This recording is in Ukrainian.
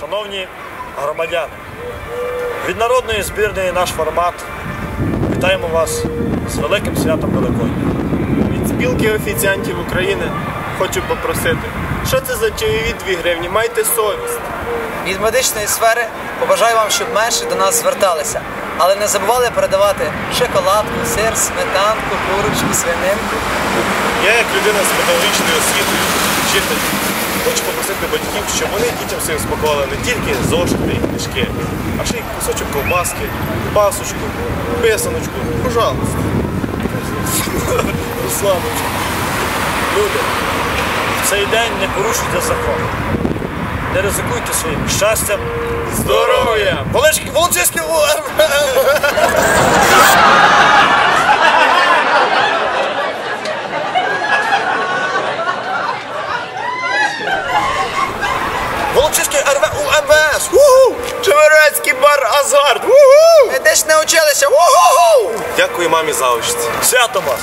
шановні громадяни, від народної збірної наш формат. Вітаємо вас з великим святом Великодня. Від спілки офіціантів України хочу попросити, що це за чайові 2 гривні? Майте совість. Від медичної сфери побажаю вам, щоб менше до нас зверталися, але не забували передавати шоколадку, сир, сметанку, курочку, свининку. Я, як людина з педагогічною освітою, вчитель, хочу попросити батьків, щоб вони дітям своїм спакували не тільки зошити і книжки, а ще й кусочок ковбаски, пасочку, писаночку. Пожалуйста. Русланочку. Люди, в цей день не порушуйте закон. Не ризикуйте своїм щастям. Здоров'я! Чемерецький бар Азарт! Уху! Ми десь не училися. Уху! Дякую мамі за участь. Свято вас!